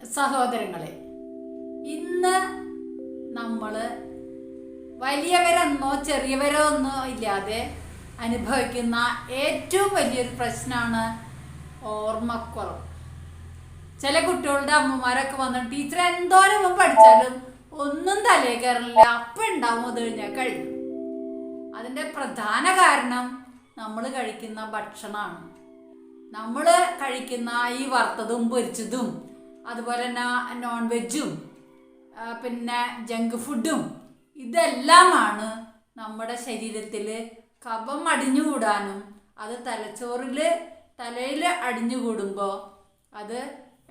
സഹോദരങ്ങളെ ഇന്ന് നമ്മൾ വലിയവരെന്നോ ചെറിയവരോ ഒന്നോ ഇല്ലാതെ അനുഭവിക്കുന്ന ഏറ്റവും വലിയൊരു പ്രശ്നമാണ് ഓർമ്മക്കുറവ്. ചില കുട്ടികളുടെ അമ്മമാരൊക്കെ വന്നിട്ട് ടീച്ചർ എന്തോരം പഠിച്ചാലും ഒന്നും തലേ കയറില്ല അപ്പം ഉണ്ടാവും അത് കഴിഞ്ഞാൽ കഴിഞ്ഞു അതിന്റെ പ്രധാന കാരണം നമ്മൾ കഴിക്കുന്ന ഭക്ഷണമാണ് നമ്മൾ കഴിക്കുന്ന ഈ വറുത്തതും പൊരിച്ചതും അതുപോലെ തന്നെ നോൺ വെജും പിന്നെ ജങ്ക് ഫുഡും ഇതെല്ലാമാണ് നമ്മുടെ ശരീരത്തിൽ കഫം അടിഞ്ഞുകൂടാനും അത് തലച്ചോറിൽ തലയിൽ അടിഞ്ഞുകൂടുമ്പോൾ അത്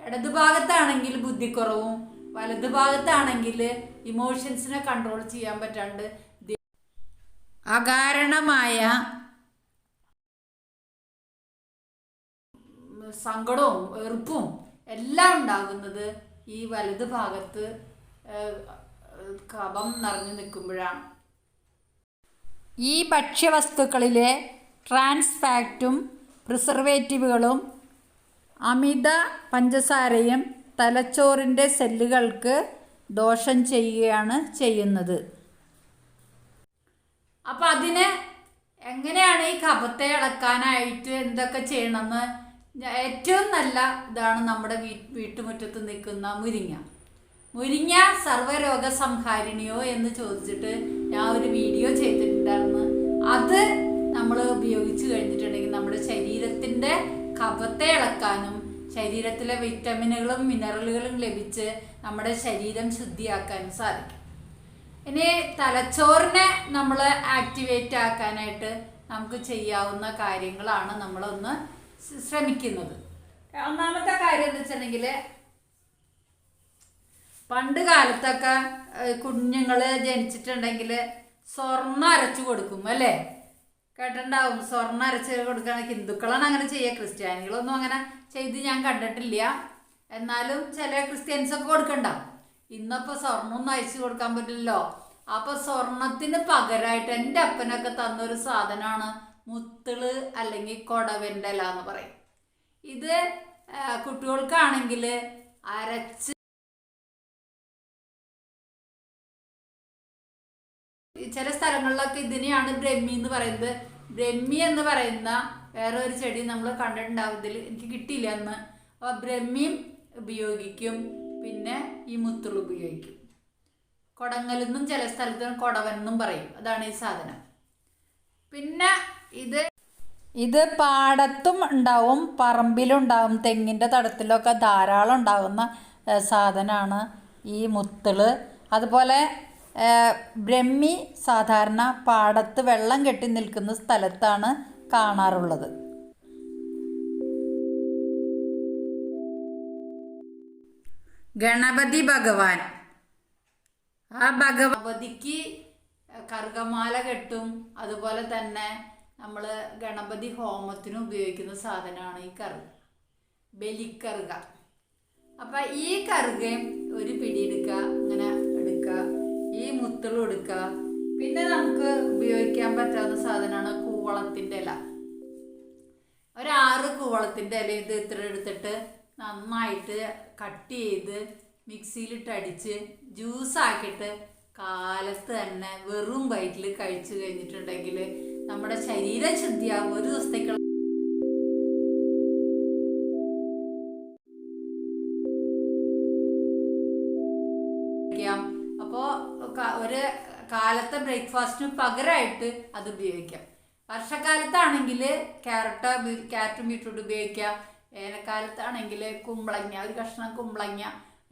ഇടത് ഭാഗത്താണെങ്കിൽ ബുദ്ധിക്കുറവും വലത് ഭാഗത്താണെങ്കിൽ ഇമോഷൻസിനെ കൺട്രോൾ ചെയ്യാൻ പറ്റാണ്ട് അകാരണമായ സങ്കടവും വെറുപ്പും എല്ലാം ഉണ്ടാകുന്നത് ഈ വലത് ഭാഗത്ത് കഫം നിറഞ്ഞു നിൽക്കുമ്പോഴാണ്. ഈ ഭക്ഷ്യവസ്തുക്കളിലെ ട്രാൻസ് ഫാക്റ്റും പ്രിസർവേറ്റീവുകളും അമിത പഞ്ചസാരയും തലച്ചോറിന്റെ സെല്ലുകൾക്ക് ദോഷം ചെയ്യുകയാണ് ചെയ്യുന്നത്. അപ്പം അതിന് എങ്ങനെയാണ് ഈ കഫത്തെ ഇളക്കാനായിട്ട് എന്തൊക്കെ ചെയ്യണമെന്ന് ഏറ്റവും നല്ല ഇതാണ് നമ്മുടെ വീ വീട്ടുമുറ്റത്ത് നിൽക്കുന്ന മുരിങ്ങ. മുരിങ്ങ സർവരോഗ സംഹാരിണിയോ എന്ന് ചോദിച്ചിട്ട് ഞാൻ ഒരു വീഡിയോ ചെയ്തിട്ടുണ്ടായിരുന്നു. അത് നമ്മൾ ഉപയോഗിച്ച് കഴിഞ്ഞിട്ടുണ്ടെങ്കിൽ നമ്മുടെ ശരീരത്തിന്റെ കഫത്തെ ഇളക്കാനും ശരീരത്തിലെ വിറ്റമിനുകളും മിനറലുകളും ലഭിച്ച് നമ്മുടെ ശരീരം ശുദ്ധിയാക്കാനും സാധിക്കും. ഇനി തലച്ചോറിനെ നമ്മൾ ആക്ടിവേറ്റ് ആക്കാനായിട്ട് നമുക്ക് ചെയ്യാവുന്ന കാര്യങ്ങളാണ് നമ്മളൊന്ന് ശ്രമിക്കുന്നത്. ഒന്നാമത്തെ കാര്യം എന്ന് വെച്ചിട്ടുണ്ടെങ്കിൽ പണ്ട് കാലത്തൊക്കെ കുഞ്ഞുങ്ങൾ ജനിച്ചിട്ടുണ്ടെങ്കിൽ സ്വർണം അരച്ചു കൊടുക്കും അല്ലേ? കേട്ടിട്ടുണ്ടാവും സ്വർണം അരച്ച് കൊടുക്കാൻ ഹിന്ദുക്കളാണ് അങ്ങനെ ചെയ്യുക ക്രിസ്ത്യാനികളൊന്നും അങ്ങനെ ചെയ്ത് ഞാൻ കണ്ടിട്ടില്ല. എന്നാലും ചില ക്രിസ്ത്യൻസൊക്കെ കൊടുക്കണ്ടാവും ഇന്നിപ്പോൾ സ്വർണമൊന്നും അയച്ചു കൊടുക്കാൻ പറ്റില്ലല്ലോ. അപ്പോൾ സ്വർണത്തിന് പകരമായിട്ട് എന്റെ അപ്പനൊക്കെ തന്നൊരു സാധനമാണ് മുത്തിൾ അല്ലെങ്കിൽ കൊടവന്റെ ഇല എന്ന് പറയും. ഇത് കുട്ടികൾക്കാണെങ്കിൽ അരച്ച് ചില സ്ഥലങ്ങളിലൊക്കെ ഇതിനെയാണ് ബ്രഹ്മി എന്ന് പറയുന്നത്. ബ്രഹ്മി എന്ന് പറയുന്ന വേറെ ഒരു ചെടി നമ്മൾ കണ്ടിട്ടുണ്ടാവും ഇതിൽ എനിക്ക് കിട്ടിയില്ല അന്ന്. അപ്പോൾ ബ്രഹ്മിയും ഉപയോഗിക്കും. പിന്നെ ഈ മുത്തുൾ ഉപയോഗിക്കും. കൊടങ്ങലെന്നും ചില സ്ഥലത്ത് കൊടവനെന്നും പറയും. അതാണ് ഈ സാധനം. പിന്നെ ഇത് ഇത് പാടത്തും ഉണ്ടാവും പറമ്പിലും ഉണ്ടാവും തെങ്ങിന്റെ തടത്തിലൊക്കെ ധാരാളം ഉണ്ടാകുന്ന സാധനമാണ് ഈ മുത്തൾ. അതുപോലെ ബ്രഹ്മി സാധാരണ പാടത്ത് വെള്ളം കെട്ടി നിൽക്കുന്ന സ്ഥലത്താണ് കാണാറുള്ളത്. ഗണപതി ഭഗവാൻ. ആ ഭഗവതിക്ക് കറുകമാല കെട്ടും അതുപോലെ തന്നെ നമ്മൾ ഗണപതി ഹോമത്തിന് ഉപയോഗിക്കുന്ന സാധനമാണ് ഈ കറുക. ബലിക്കറുക. അപ്പം ഈ കറുകയും ഒരു പിടി എടുക്കുക അങ്ങനെ എടുക്കുക ഈ മുത്തളും എടുക്കുക പിന്നെ നമുക്ക് ഉപയോഗിക്കാൻ പറ്റാവുന്ന സാധനമാണ് കൂവളത്തിന്റെ ഇല. ഒരാറ് കൂവളത്തിന്റെ ഇല ഇത് ഇത്ര എടുത്തിട്ട് നന്നായിട്ട് കട്ട് ചെയ്ത് മിക്സിയിലിട്ട് അടിച്ച് ജ്യൂസ് ആക്കിയിട്ട് കാലത്ത് തന്നെ വെറും വയറ്റിൽ കഴിച്ചു കഴിഞ്ഞിട്ടുണ്ടെങ്കിൽ നമ്മുടെ ശരീരം ശുദ്ധിയാകും ഒരു ദിവസത്തേക്കുള്ള അപ്പോ ഒരു കാലത്തെ ബ്രേക്ക്ഫാസ്റ്റിന് പകരമായിട്ട് അത് ഉപയോഗിക്കാം. വർഷക്കാലത്താണെങ്കിൽ ക്യാരറ്റ് ക്യാരറ്റ് ബീട്രൂട്ട് ഉപയോഗിക്കാം. വേനൽക്കാലത്താണെങ്കിൽ കുമ്പളങ്ങ ഒരു കഷ്ണം കുമ്പളങ്ങ.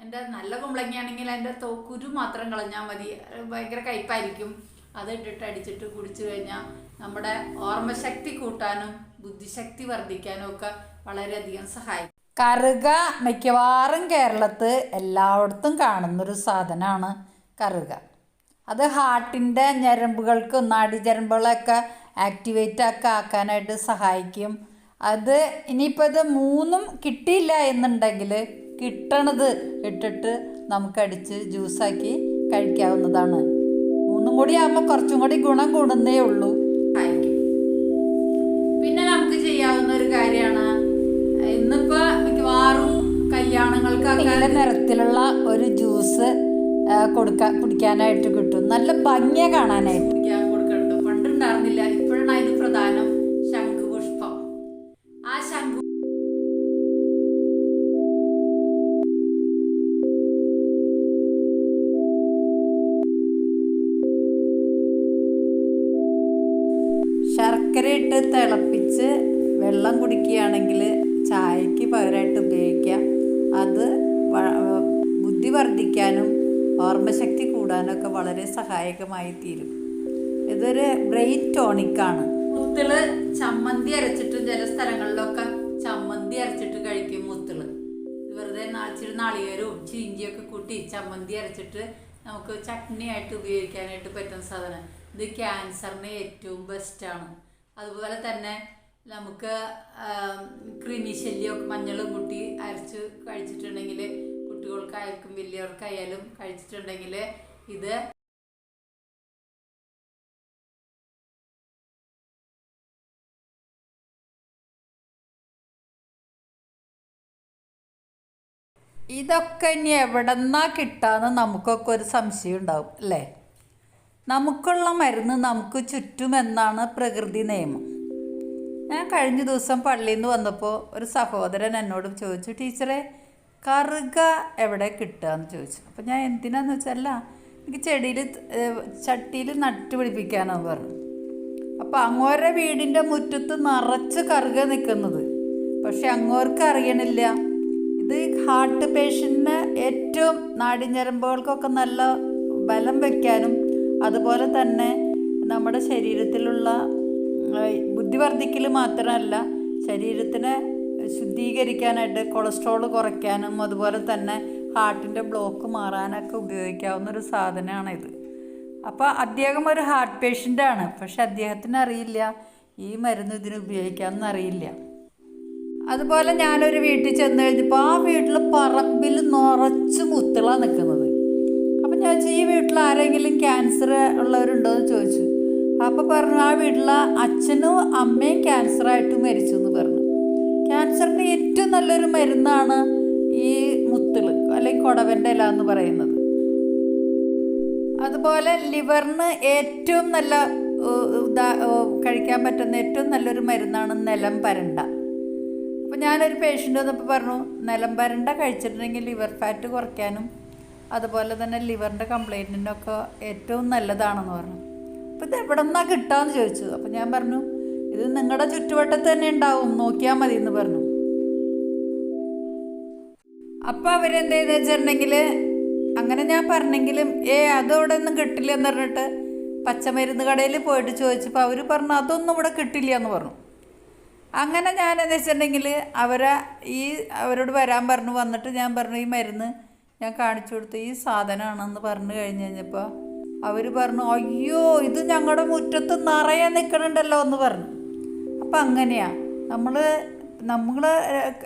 എന്റെ നല്ല കുമ്പളങ്ങ ആണെങ്കിൽ തോ കുരു മാത്രം കളഞ്ഞാൽ മതി. ഭയങ്കര കയ്പായിരിക്കും. അത് ഇട്ടിട്ട് അടിച്ചിട്ട് കുടിച്ചു കഴിഞ്ഞാൽ നമ്മുടെ ഓർമ്മശക്തി കൂട്ടാനും ബുദ്ധിശക്തി വർദ്ധിക്കാനും ഒക്കെ വളരെയധികം സഹായിക്കും. കറുക മിക്കവാറും കേരളത്ത് എല്ലായിടത്തും കാണുന്നൊരു സാധനമാണ് കറുക. അത് ഹാർട്ടിന്റെ ഞരമ്പുകൾക്ക് നാടിചരമ്പുകളൊക്കെ ആക്ടിവേറ്റ് ഒക്കെ ആക്കാനായിട്ട് സഹായിക്കും. അത് ഇനിയിപ്പോൾ ഇത് മൂന്നും കിട്ടിയില്ല എന്നുണ്ടെങ്കിൽ കിട്ടണത് ഇട്ടിട്ട് നമുക്കടിച്ച് ജ്യൂസാക്കി കഴിക്കാവുന്നതാണ്. മൂന്നും കൂടി ആകുമ്പോൾ കുറച്ചും കൂടി ഗുണം കൂടുന്നേ ഉള്ളൂ. കാര്യമാണ്. ഇന്നിപ്പോ മിക്കവാറും കല്യാണങ്ങൾക്കൊക്കെ നിറത്തിലുള്ള ഒരു ജ്യൂസ് കൊടുക്കാൻ കുടിക്കാനായിട്ട് കിട്ടും. നല്ല ഭംഗിയെ കാണാനായിട്ട്. കൂടാനൊക്കെ വളരെ സഹായകമായി തീരും. ഇതൊരു ബ്രെയിൻ ടോണിക്കാണ് മുത്തിൾ ചമ്മന്തി അരച്ചിട്ടും ചില സ്ഥലങ്ങളിലൊക്കെ ചമ്മന്തി അരച്ചിട്ട് കഴിക്കും മുത്തിൾ വെറുതെ നാച്ചിരി നാളികേരവും ചീഞ്ചിയൊക്കെ കൂട്ടി ചമ്മന്തി അരച്ചിട്ട് നമുക്ക് ചട്നി ആയിട്ട് ഉപയോഗിക്കാനായിട്ട് പറ്റുന്ന സാധനം. ഇത് ക്യാൻസറിന് ഏറ്റവും ബെസ്റ്റാണ് അതുപോലെ തന്നെ നമുക്ക് കൃമി ശല്യമൊക്കെ മഞ്ഞളും കൂട്ടി അരച്ച് കഴിച്ചിട്ടുണ്ടെങ്കിൽ കുട്ടികൾക്കായാലും വലിയവർക്കായാലും കഴിച്ചിട്ടുണ്ടെങ്കിൽ ഇത് ഇതൊക്കെ ഇനി എവിടെന്നാ കിട്ടാന്ന് നമുക്കൊക്കെ ഒരു സംശയം ഉണ്ടാവും അല്ലേ? നമുക്കുള്ള മരുന്ന് നമുക്ക് ചുറ്റുമെന്നാണ് പ്രകൃതി നിയമം. ഞാൻ കഴിഞ്ഞ ദിവസം പള്ളിയിൽ നിന്ന് വന്നപ്പോൾ ഒരു സഹോദരൻ എന്നോട് ചോദിച്ചു ടീച്ചറെ കറുക എവിടെ കിട്ടുക? എന്ന് ചോദിച്ചു. അപ്പം ഞാൻ എന്തിനാന്ന് വെച്ചല്ല എനിക്ക് ചെടിയിൽ ചട്ടിയിൽ നട്ട് പിടിപ്പിക്കാനാന്ന് പറഞ്ഞു അപ്പോൾ അങ്ങോരെ വീടിന്റെ മുറ്റത്ത് നിറച്ച് കറുക നിൽക്കുന്നത്. പക്ഷെ അങ്ങോർക്ക് അറിയണില്ല. ഇത് ഹാർട്ട് പേഷ്യന്റിന് ഏറ്റവും നാടിഞ്ഞരമ്പുകൾക്കൊക്കെ നല്ല ബലം വയ്ക്കാനും അതുപോലെ തന്നെ നമ്മുടെ ശരീരത്തിലുള്ള ബുദ്ധി വർദ്ധിക്കൽ മാത്രമല്ല ശരീരത്തിനെ ശുദ്ധീകരിക്കാനായിട്ട് കൊളസ്ട്രോൾ കുറയ്ക്കാനും അതുപോലെ തന്നെ ഹാർട്ടിന്റെ ബ്ലോക്ക് മാറാനൊക്കെ ഉപയോഗിക്കാവുന്ന ഒരു സാധനമാണിത്. അപ്പോൾ അദ്ദേഹം ഒരു ഹാർട്ട് പേഷ്യന്റാണ്. പക്ഷെ അദ്ദേഹത്തിന് അറിയില്ല. ഈ മരുന്ന് ഇതിന് ഉപയോഗിക്കാമെന്ന് അറിയില്ല. അതുപോലെ ഞാനൊരു വീട്ടിൽ ചെന്ന് കഴിഞ്ഞപ്പോൾ ആ വീട്ടിൽ പറമ്പിൽ നിറച്ച് മുത്തുകളാണ് നിൽക്കുന്നത്. അപ്പം ഞാൻ ചോദിച്ചു, ഈ വീട്ടിൽ ആരെങ്കിലും ക്യാൻസർ ഉള്ളവരുണ്ടോ എന്ന് ചോദിച്ചു. അപ്പോൾ പറഞ്ഞു ആ വീട്ടിലെ അച്ഛനും അമ്മയും ക്യാൻസറായിട്ട് മരിച്ചു എന്ന് പറഞ്ഞു. ക്യാൻസറിന് ഏറ്റവും നല്ലൊരു മരുന്നാണ് ഈ മുത്തുകൾ അല്ലെങ്കിൽ കൊടവന്റെ ഇല എന്ന് പറയുന്നത്. അതുപോലെ ലിവറിന് ഏറ്റവും നല്ല കഴിക്കാൻ പറ്റുന്ന ഏറ്റവും നല്ലൊരു മരുന്നാണ് നിലം പരണ്ട. അപ്പോൾ ഞാനൊരു പേഷ്യന്റ് വന്നപ്പോൾ പറഞ്ഞു നിലം പരണ്ട കഴിച്ചിട്ടുണ്ടെങ്കിൽ ലിവർ ഫാറ്റ് കുറയ്ക്കാനും അതുപോലെ തന്നെ ലിവറിന്റെ കംപ്ലൈന്റിനൊക്കെ ഏറ്റവും നല്ലതാണെന്ന് പറഞ്ഞു. അപ്പോൾ ഇത് എവിടെ നിന്നാണ് കിട്ടാമെന്ന് ചോദിച്ചു. അപ്പോൾ ഞാൻ പറഞ്ഞു ഇത് നിങ്ങളുടെ ചുറ്റുവട്ടത്ത് തന്നെ ഉണ്ടാവും നോക്കിയാൽ മതി എന്ന് പറഞ്ഞു. അപ്പോൾ അവരെന്ത് വെച്ചിട്ടുണ്ടെങ്കിൽ അങ്ങനെ ഞാൻ പറഞ്ഞെങ്കിലും ഏ അതവിടെ ഒന്നും കിട്ടില്ല എന്ന് പറഞ്ഞിട്ട് പച്ചമരുന്ന് കടയിൽ പോയിട്ട് ചോദിച്ചപ്പോൾ അവർ പറഞ്ഞു അതൊന്നും ഇവിടെ കിട്ടില്ല എന്ന് പറഞ്ഞു. അങ്ങനെ ഞാൻ എന്ന് വെച്ചിട്ടുണ്ടെങ്കിൽ അവരെ ഈ അവരോട് വരാൻ പറഞ്ഞു. വന്നിട്ട് ഞാൻ പറഞ്ഞു ഈ മരുന്ന് ഞാൻ കാണിച്ചു കൊടുത്തു ഈ സാധനമാണെന്ന് പറഞ്ഞു കഴിഞ്ഞ് കഴിഞ്ഞപ്പോൾ അവർ പറഞ്ഞു അയ്യോ ഇത് ഞങ്ങളുടെ മുറ്റത്ത് നിറയെ നിൽക്കണുണ്ടല്ലോ എന്ന് പറഞ്ഞു. അപ്പം അങ്ങനെയാണ് നമ്മൾ നമ്മൾ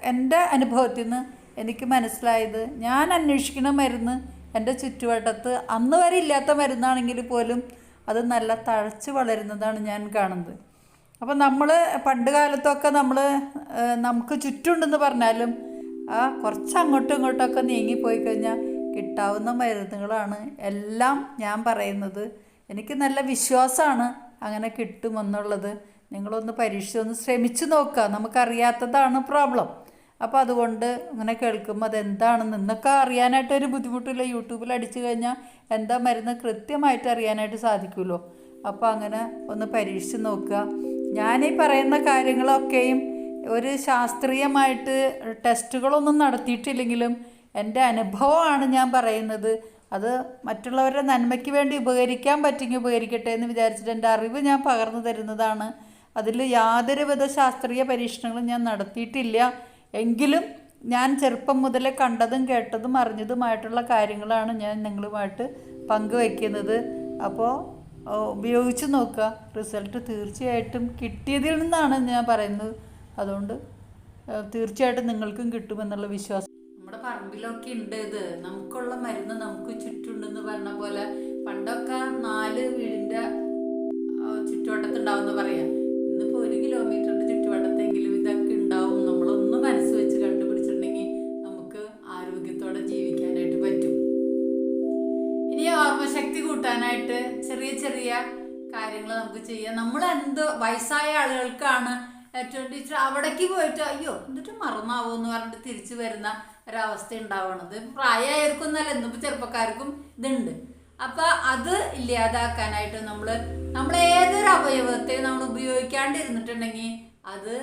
എന്റെ അനുഭവത്തിൽ നിന്ന് എനിക്ക് മനസ്സിലായത്. ഞാൻ അന്വേഷിക്കുന്ന മരുന്ന് എന്റെ ചുറ്റുവട്ടത്ത് അന്ന് വരെ ഇല്ലാത്ത മരുന്നാണെങ്കിൽ പോലും അത് നല്ല തഴച്ച് വളരുന്നതാണ് ഞാൻ കാണുന്നത്. അപ്പം നമ്മൾ പണ്ട് കാലത്തൊക്കെ നമ്മൾ നമുക്ക് ചുറ്റുണ്ടെന്ന് പറഞ്ഞാലും ആ കുറച്ച് അങ്ങോട്ടും ഇങ്ങോട്ടൊക്കെ നീങ്ങിപ്പോയി കഴിഞ്ഞാൽ കിട്ടാവുന്ന മരുന്നുകളാണ് എല്ലാം ഞാൻ പറയുന്നത്. എനിക്ക് നല്ല വിശ്വാസമാണ് അങ്ങനെ കിട്ടുമെന്നുള്ളത്. നിങ്ങളൊന്ന് പരീക്ഷിച്ചൊന്ന് ശ്രമിച്ചു നോക്കുക. നമുക്കറിയാത്തതാണ് പ്രോബ്ലം. അപ്പോൾ അതുകൊണ്ട് ഇങ്ങനെ കേൾക്കുമ്പോൾ അതെന്താണെന്ന് അറിയാനായിട്ട് ഒരു ബുദ്ധിമുട്ടില്ല. യൂട്യൂബിൽ അടിച്ചു കഴിഞ്ഞാൽ എന്താ മരുന്ന് കൃത്യമായിട്ട് അറിയാനായിട്ട് സാധിക്കുമല്ലോ. അപ്പോൾ അങ്ങനെ ഒന്ന് പരീക്ഷിച്ച് നോക്കുക. ഞാനീ പറയുന്ന കാര്യങ്ങളൊക്കെയും ഒരു ശാസ്ത്രീയമായിട്ട് ടെസ്റ്റുകളൊന്നും നടത്തിയിട്ടില്ലെങ്കിലും എന്റെ അനുഭവമാണ് ഞാൻ പറയുന്നത്. അത് മറ്റുള്ളവരുടെ നന്മയ്ക്ക് വേണ്ടി ഉപകരിക്കാൻ പറ്റുമെങ്കിൽ ഉപകരിക്കട്ടെ എന്ന് വിചാരിച്ചിട്ട് എന്റെ അറിവ് ഞാൻ പകർന്നു തരുന്നതാണ്. അതിൽ യാതൊരുവിധ ശാസ്ത്രീയ പരീക്ഷണങ്ങളും ഞാൻ നടത്തിയിട്ടില്ല. എങ്കിലും ഞാൻ ചെറുപ്പം മുതലേ കണ്ടതും കേട്ടതും അറിഞ്ഞതുമായിട്ടുള്ള കാര്യങ്ങളാണ് ഞാൻ നിങ്ങളുമായിട്ട് പങ്കുവയ്ക്കുന്നത്. അപ്പോൾ ഉപയോഗിച്ച് നോക്കുക. റിസൾട്ട് തീർച്ചയായിട്ടും കിട്ടിയതിൽ നിന്നാണ് ഞാൻ പറയുന്നത്. അതുകൊണ്ട് തീർച്ചയായിട്ടും നിങ്ങൾക്കും കിട്ടുമെന്നുള്ള വിശ്വാസം. നമ്മുടെ പറമ്പിലൊക്കെ ഉണ്ട് ഇത്. നമുക്കുള്ള മരുന്ന് നമുക്ക് ചുറ്റുണ്ടെന്ന് പറഞ്ഞ പോലെ പണ്ടൊക്കെ നാല് വീടിന്റെ ചുറ്റുവട്ടത്തുണ്ടാവുമെന്ന് പറയാം. ഇന്നിപ്പോൾ ഒരു കിലോമീറ്ററിന്റെ ചുറ്റുവട്ടത്തെങ്കിലും ഇതൊക്കെ കൂട്ടാനായിട്ട് ചെറിയ ചെറിയ കാര്യങ്ങൾ നമുക്ക് ചെയ്യാം. നമ്മൾ എന്ത് വയസ്സായ ആളുകൾക്കാണ് ഏറ്റവും ടീച്ചർ അവിടേക്ക് പോയിട്ട് അയ്യോ എന്നിട്ട് മറന്നാവോ എന്ന് പറഞ്ഞിട്ട് തിരിച്ചു വരുന്ന ഒരവസ്ഥ ഉണ്ടാവണത്. പ്രായമായവർക്കൊന്നല്ല ഇന്നിപ്പോൾ ചെറുപ്പക്കാർക്കും ഇതുണ്ട്. അപ്പൊ അത് ഇല്ലാതാക്കാനായിട്ട് നമ്മൾ നമ്മൾ ഏതൊരു അവയവത്തെ നമ്മൾ ഉപയോഗിക്കാണ്ടിരുന്നിട്ടുണ്ടെങ്കിൽ അത്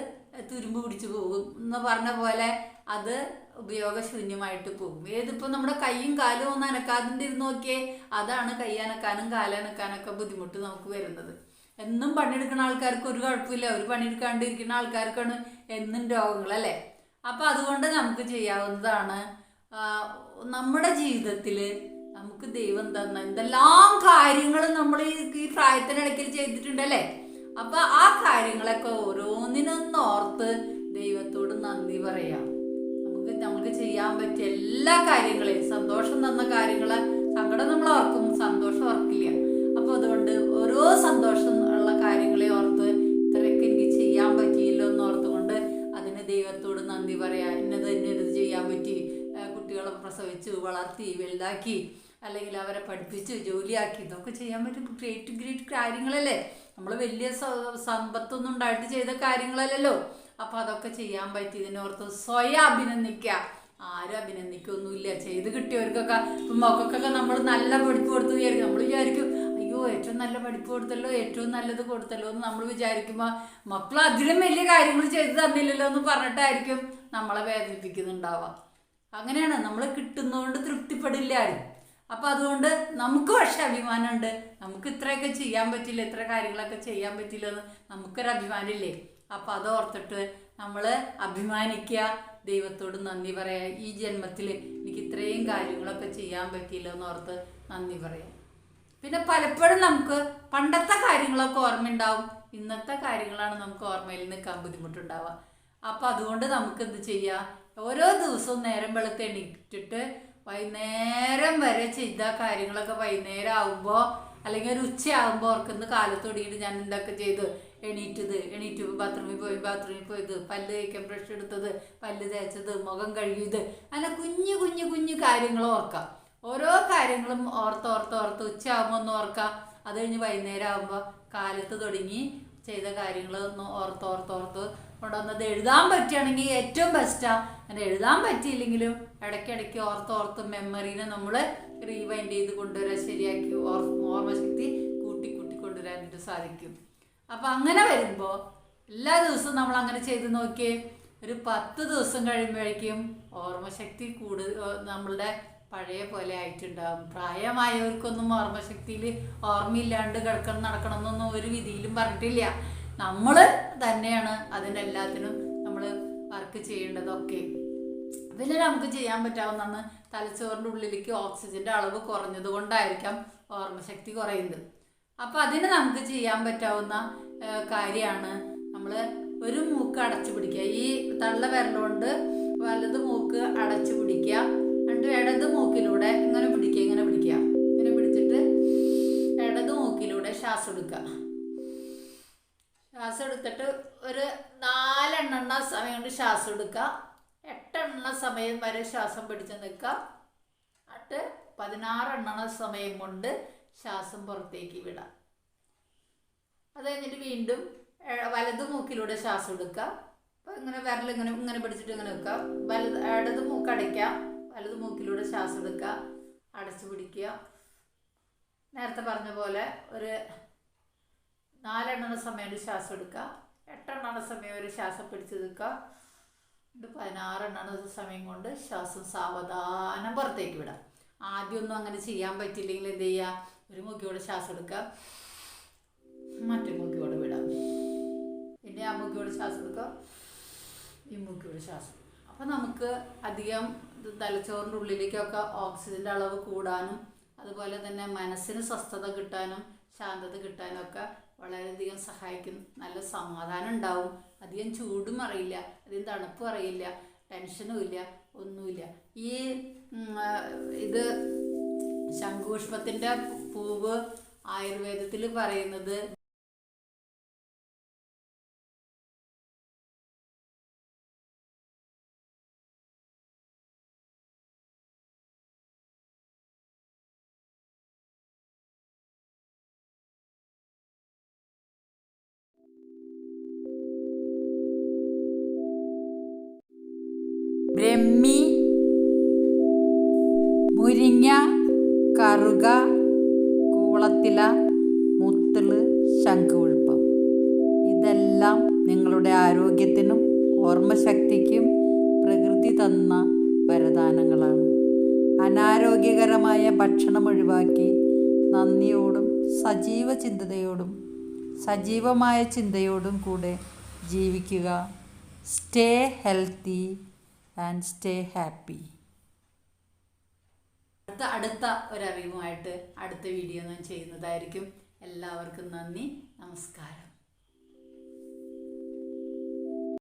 തുരുമ്പ് പിടിച്ചു പോകും. എന്ന് പറഞ്ഞ പോലെ അത് ഉപയോഗശൂന്യമായിട്ട് പോകും. ഏതിപ്പോൾ നമ്മുടെ കൈയും കാലും ഒന്ന് അനക്കാതിന്റെ ഇരുന്ന് നോക്കിയേ അതാണ് കൈ അനക്കാനും കാലനക്കാനൊക്കെ ബുദ്ധിമുട്ട് നമുക്ക് വരുന്നത്. എന്നും പണിയെടുക്കുന്ന ആൾക്കാർക്ക് ഒരു കുഴപ്പമില്ല. ഒരു പണിയെടുക്കാണ്ടിരിക്കുന്ന ആൾക്കാർക്കാണ് എന്നും രോഗങ്ങൾ അപ്പോൾ അപ്പം അതുകൊണ്ട് നമുക്ക് ചെയ്യാവുന്നതാണ് നമ്മുടെ ജീവിതത്തിൽ നമുക്ക് ദൈവം തന്ന എന്തെല്ലാം കാര്യങ്ങൾ നമ്മൾ ഈ പ്രായത്തിനിടയ്ക്ക് ചെയ്തിട്ടുണ്ടല്ലേ അപ്പൊ ആ കാര്യങ്ങളൊക്കെ ഓരോന്നിനൊന്ന് ഓർത്ത് ദൈവത്തോട് നന്ദി പറയാം. ചെയ്യാൻ പറ്റിയ എല്ലാ കാര്യങ്ങളെയും സന്തോഷം തന്ന കാര്യങ്ങളെ സങ്കടം നമ്മൾ ഓർക്കും സന്തോഷം ഓർക്കില്ല. അപ്പൊ അതുകൊണ്ട് ഓരോ സന്തോഷം ഉള്ള കാര്യങ്ങളെ ഓർത്ത് ഇത്രയൊക്കെ എനിക്ക് ചെയ്യാൻ പറ്റിയില്ലോ എന്ന് ഓർത്തുകൊണ്ട് അതിന് ദൈവത്തോട് നന്ദി പറയാ. ഇന്നത് ഇന്നത് ചെയ്യാൻ പറ്റി. കുട്ടികളെ പ്രസവിച്ചു വളർത്തി വലുതാക്കി അല്ലെങ്കിൽ അവരെ പഠിപ്പിച്ച് ജോലിയാക്കി. ഇതൊക്കെ ചെയ്യാൻ പറ്റും ഗ്രേറ്റ് ഗ്രേറ്റ് കാര്യങ്ങളല്ലേ. നമ്മൾ വലിയ സമ്പത്തൊന്നും ഉണ്ടായിട്ട് ചെയ്ത കാര്യങ്ങളല്ലല്ലോ. അപ്പൊ അതൊക്കെ ചെയ്യാൻ പറ്റി ഇതിനോർത്ത് സ്വയം അഭിനന്ദിക്കുക ആരും അഭിനന്ദിക്കൊന്നുമില്ല. ചെയ്ത് കിട്ടിയവർക്കൊക്കെ മക്കൾക്കൊക്കെ നമ്മൾ നല്ല പഠിപ്പ് കൊടുത്തു വിചാരിക്കും. നമ്മൾ വിചാരിക്കും അയ്യോ ഏറ്റവും നല്ല പഠിപ്പ് കൊടുത്തല്ലോ ഏറ്റവും നല്ലത് കൊടുത്തല്ലോ എന്ന് നമ്മൾ വിചാരിക്കുമ്പോൾ മക്കൾ അതിലും വലിയ കാര്യങ്ങൾ ചെയ്ത് തന്നില്ലല്ലോ എന്ന് പറഞ്ഞിട്ടായിരിക്കും നമ്മളെ വേദനിപ്പിക്കുന്നുണ്ടാവുക. അങ്ങനെയാണ്. നമ്മൾ കിട്ടുന്നതുകൊണ്ട് തൃപ്തിപ്പെടില്ല ആരും. അപ്പം അതുകൊണ്ട് നമുക്ക് പക്ഷെ അഭിമാനമുണ്ട്. നമുക്ക് ഇത്രയൊക്കെ ചെയ്യാൻ പറ്റില്ല ഇത്ര കാര്യങ്ങളൊക്കെ ചെയ്യാൻ പറ്റില്ല എന്ന് നമുക്കൊരു അഭിമാനമില്ലേ അപ്പം അത് ഓർത്തിട്ട് നമ്മൾ അഭിമാനിക്കുക ദൈവത്തോട് നന്ദി പറയാ. ഈ ജന്മത്തിൽ എനിക്ക് ഇത്രയും കാര്യങ്ങളൊക്കെ ചെയ്യാൻ പറ്റിയില്ല എന്ന് ഓർത്ത് നന്ദി പറയാം. പിന്നെ പലപ്പോഴും നമുക്ക് പണ്ടത്തെ കാര്യങ്ങളൊക്കെ ഓർമ്മയുണ്ടാവും. ഇന്നത്തെ കാര്യങ്ങളാണ് നമുക്ക് ഓർമ്മയിൽ നിൽക്കാൻ ബുദ്ധിമുട്ടുണ്ടാവുക. അപ്പം അതുകൊണ്ട് നമുക്ക് എന്ത് ചെയ്യാം? ഓരോ ദിവസവും നേരം വെളുത്ത് എണീറ്റിട്ട് വൈകുന്നേരം വരെ ചെയ്ത കാര്യങ്ങളൊക്കെ വൈകുന്നേരം ആകുമ്പോൾ അല്ലെങ്കിൽ ഒരു ഉച്ചയാകുമ്പോൾ ഓർക്കുന്ന കാലത്തൊടിയിട്ട് ഞാൻ എന്തൊക്കെ ചെയ്ത്? എണീറ്റത് എണീറ്റ് ബാത്റൂമിൽ പോയി ബാത്റൂമിൽ പോയത് പല്ല് തേക്കാൻ ബ്രഷ് എടുത്തത് പല്ല് തേച്ചത് മുഖം കഴുകിയത് അങ്ങനെ കുഞ്ഞു കുഞ്ഞു കുഞ്ഞു കാര്യങ്ങൾ ഓർക്കാം. ഓരോ കാര്യങ്ങളും ഓർത്ത് ഓർത്ത് ഓർത്ത് ഉച്ചയാകുമ്പോൾ ഒന്ന് ഓർക്കാം. അത് കഴിഞ്ഞ് വൈകുന്നേരം ആകുമ്പോൾ കാലത്ത് തുടങ്ങി ചെയ്ത കാര്യങ്ങൾ ഒന്ന് ഓർത്ത് ഓർത്ത് ഓർത്ത് കൊണ്ടുവന്നത് എഴുതാൻ പറ്റുകയാണെങ്കിൽ ഏറ്റവും ബെസ്റ്റാണ് അങ്ങനെ എഴുതാൻ പറ്റിയില്ലെങ്കിലും ഇടയ്ക്കിടയ്ക്ക് ഓർത്ത് ഓർത്ത് മെമ്മറീനെ നമ്മൾ റീവൈൻഡ് ചെയ്ത് കൊണ്ടുവരാൻ ശരിയാക്കി ഓർ ഓർമ്മശക്തി കൂട്ടി കൂട്ടി കൊണ്ടുവരാനായിട്ട് സാധിക്കും. അപ്പം അങ്ങനെ വരുമ്പോൾ എല്ലാ ദിവസവും നമ്മൾ അങ്ങനെ ചെയ്ത് നോക്കിയേ ഒരു പത്ത് ദിവസം കഴിയുമ്പോഴേക്കും ഓർമ്മശക്തി കൂടുതൽ നമ്മളുടെ പഴയ പോലെ ആയിട്ടുണ്ടാകും പ്രായമായവർക്കൊന്നും ഓർമ്മശക്തിയിൽ ഓർമ്മയില്ലാണ്ട് കിടക്കണം നടക്കണം എന്നൊന്നും ഒരു വിധിയിലും പറഞ്ഞിട്ടില്ല. നമ്മൾ തന്നെയാണ് അതിനെല്ലാത്തിനും നമ്മൾ വർക്ക് ചെയ്യേണ്ടതൊക്കെ. പിന്നെ നമുക്ക് ചെയ്യാൻ പറ്റാവുന്നതാണ് തലച്ചോറിന്റെ ഉള്ളിലേക്ക് ഓക്സിജന്റെ അളവ് കുറഞ്ഞത് കൊണ്ടായിരിക്കാം ഓർമ്മശക്തി കുറയുന്നത്. അപ്പം അതിന് നമുക്ക് ചെയ്യാൻ പറ്റാവുന്ന കാര്യമാണ്. നമ്മൾ ഒരു മൂക്ക് അടച്ചു പിടിക്കുക. ഈ തള്ള വിരലുകൊണ്ട് വലത് മൂക്ക് അടച്ചു പിടിക്കുക. എന്നിട്ട് ഇടത് മൂക്കിലൂടെ ഇങ്ങനെ പിടിക്കുക ഇങ്ങനെ പിടിക്കുക. ഇങ്ങനെ പിടിച്ചിട്ട് ഇടത് മൂക്കിലൂടെ ശ്വാസം എടുക്കുക. ശ്വാസം എടുത്തിട്ട് ഒരു നാലെണ്ണെണ്ണ സമയം കൊണ്ട് ശ്വാസം എടുക്കുക. എട്ടെണ്ണ സമയം വരെ ശ്വാസം പിടിച്ച് നിൽക്കുക. എന്നിട്ട് പതിനാറെണ്ണ സമയം കൊണ്ട് ശ്വാസം പുറത്തേക്ക് വിടാം. അത് കഴിഞ്ഞിട്ട് വീണ്ടും വലത് മൂക്കിലൂടെ ശ്വാസം എടുക്കാം അപ്പോൾ ഇങ്ങനെ വിരൽ ഇങ്ങനെ ഇങ്ങനെ പിടിച്ചിട്ട് ഇങ്ങനെ വെക്കാം വലത് ഇടത് മൂക്ക് അടയ്ക്കാം വലത് മൂക്കിലൂടെ ശ്വാസം എടുക്കുക. അടച്ചു പിടിക്കുക. നേരത്തെ പറഞ്ഞ പോലെ ഒരു നാലെണ്ണ സമയം ഒരു ശ്വാസം എടുക്കുക. എട്ടെണ്ണ സമയം ഒരു ശ്വാസം പിടിച്ചു നിൽക്കുക. എന്നിട്ട് പതിനാറെണ്ണ സമയം കൊണ്ട് ശ്വാസം സാവധാനം പുറത്തേക്ക് വിടാം. ആദ്യമൊന്നും അങ്ങനെ ചെയ്യാൻ പറ്റില്ലെങ്കിൽ എന്ത് ചെയ്യുക? ഒരു മുഖിയോടെ ശ്വാസം എടുക്കാം മറ്റേ മുഖിയോടെ വിടാം. പിന്നെ ആ മുഖിയോടെ ശ്വാസം എടുക്കാം ഈ മുഖിയോടെ ശ്വാസം അപ്പം നമുക്ക് അധികം തലച്ചോറിന്റെ ഉള്ളിലേക്കൊക്കെ ഓക്സിജന്റെ അളവ് കൂടാനും അതുപോലെ തന്നെ മനസ്സിന് സ്വസ്ഥത കിട്ടാനും ശാന്തത കിട്ടാനും ഒക്കെ വളരെയധികം സഹായിക്കും. നല്ല സമാധാനം ഉണ്ടാവും. അധികം ചൂടും അറിയില്ല അധികം തണുപ്പും അറിയില്ല ടെൻഷനും ഇല്ല ഒന്നുമില്ല. ഈ ഇത് ശംഖുപുഷ്പത്തിന്റെ പൂവ് ആയുർവേദത്തിൽ പറയുന്നത് ബ്രഹ്മീ ഓർമ്മശക്തിക്കും പ്രകൃതി തന്ന വരദാനങ്ങളാണ്. അനാരോഗ്യകരമായ ഭക്ഷണം ഒഴിവാക്കി നന്ദിയോടും സജീവ ചിന്തയോടും സജീവമായ ചിന്തയോടും കൂടെ ജീവിക്കുക. Stay healthy and stay happy അടുത്ത അടുത്ത ഒരറിവുമായിട്ട് അടുത്ത വീഡിയോ ഞാൻ ചെയ്യുന്നതായിരിക്കും. എല്ലാവർക്കും നന്ദി. നമസ്കാരം.